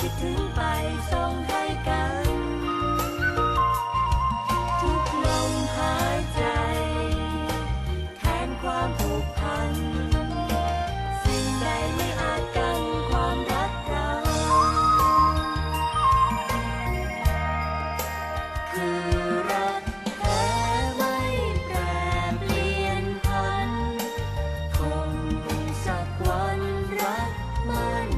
คิดถึงไปส่งให้กัน ทุกลมหายใจ แทนความผูกพัน สิ่งใดไม่อาจกันความรักเรา คือรักแท้ไม่แปรเปลี่ยนพัน คงสักวันรักมัน